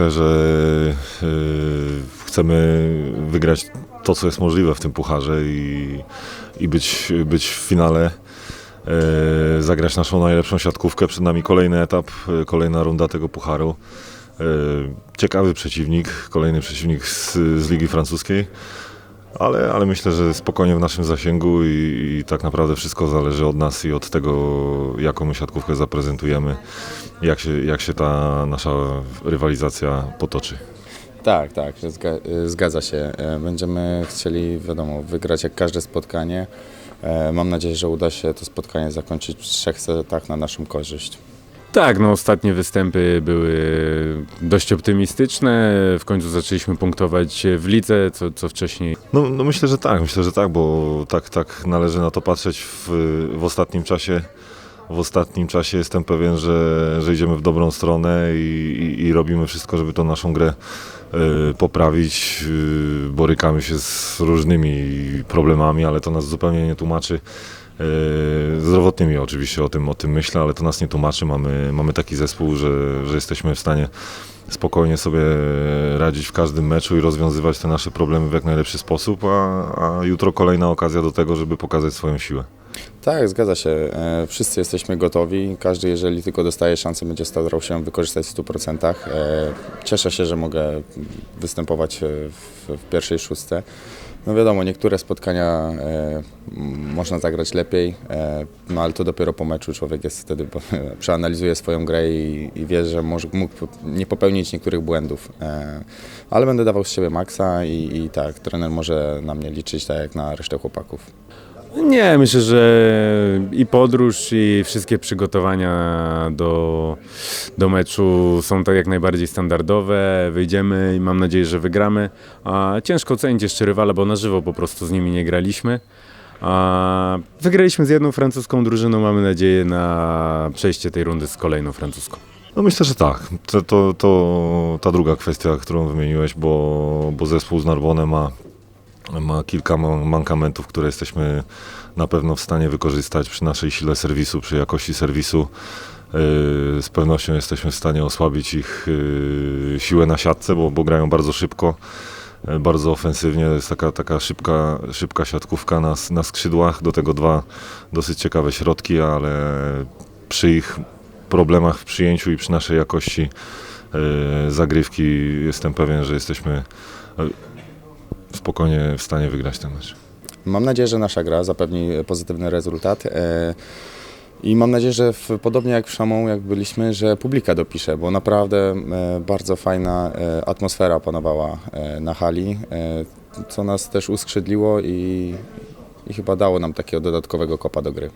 myślę, że e, chcemy wygrać to, co jest możliwe w tym pucharze i, i być, być w finale. e, Zagrać naszą najlepszą siatkówkę. Przed nami kolejny etap, e, kolejna runda tego pucharu. Ciekawy przeciwnik, kolejny przeciwnik z, z Ligi Francuskiej. Ale, ale myślę, że spokojnie w naszym zasięgu i, i tak naprawdę wszystko zależy od nas i od tego, jaką my siatkówkę zaprezentujemy, jak się, jak się ta nasza rywalizacja potoczy. Tak, tak, zga- zgadza się. E, Będziemy chcieli, wiadomo, wygrać jak każde spotkanie. E, Mam nadzieję, że uda się to spotkanie zakończyć w trzech setach na naszą korzyść. Tak, no ostatnie występy były dość optymistyczne. W końcu zaczęliśmy punktować w lidze, co, co wcześniej No, no myślę, że tak, myślę, że tak, bo tak, tak należy na to patrzeć w, w ostatnim czasie. W ostatnim czasie jestem pewien, że, że idziemy w dobrą stronę i, i, i robimy wszystko, żeby tą naszą grę y, poprawić. Y, borykamy się z różnymi problemami, ale to nas zupełnie nie tłumaczy. Y, Zdrowotnymi oczywiście o tym, o tym myślę, ale to nas nie tłumaczy. Mamy, mamy taki zespół, że, że jesteśmy w stanie spokojnie sobie radzić w każdym meczu i rozwiązywać te nasze problemy w jak najlepszy sposób, a, a jutro kolejna okazja do tego, żeby pokazać swoją siłę. Tak, zgadza się. E, Wszyscy jesteśmy gotowi. Każdy, jeżeli tylko dostaje szansę, będzie starał się wykorzystać w 100%. E, Cieszę się, że mogę występować w, w pierwszej szóstce. No wiadomo, niektóre spotkania e, można zagrać lepiej, e, no ale to dopiero po meczu człowiek jest wtedy, bo, przeanalizuje swoją grę i, i wie, że może, mógł nie popełnić niektórych błędów. E, ale będę dawał z siebie maksa i, i tak, trener może na mnie liczyć, tak jak na resztę chłopaków. Nie, myślę, że i podróż, i wszystkie przygotowania do, do meczu są tak jak najbardziej standardowe. Wyjdziemy i mam nadzieję, że wygramy. A ciężko ocenić jeszcze rywala, bo na żywo po prostu z nimi nie graliśmy. A wygraliśmy z jedną francuską drużyną, mamy nadzieję na przejście tej rundy z kolejną francuską. No myślę, że tak. To, to, to ta druga kwestia, którą wymieniłeś, bo, bo zespół z Narbonem ma, ma kilka man- mankamentów, które jesteśmy na pewno w stanie wykorzystać przy naszej sile serwisu, przy jakości serwisu. Yy, Z pewnością jesteśmy w stanie osłabić ich yy, siłę na siatce, bo, bo grają bardzo szybko, yy, bardzo ofensywnie. To jest taka, taka szybka, szybka siatkówka na, na skrzydłach. Do tego dwa dosyć ciekawe środki, ale przy ich problemach w przyjęciu i przy naszej jakości zagrywki jestem pewien, że jesteśmy spokojnie w stanie wygrać ten mecz. Mam nadzieję, że nasza gra zapewni pozytywny rezultat. e, I mam nadzieję, że w, podobnie jak w Szamą, jak byliśmy, że publika dopisze, bo naprawdę e, bardzo fajna e, atmosfera panowała na hali, co nas też uskrzydliło i, i chyba dało nam takiego dodatkowego kopa do gry.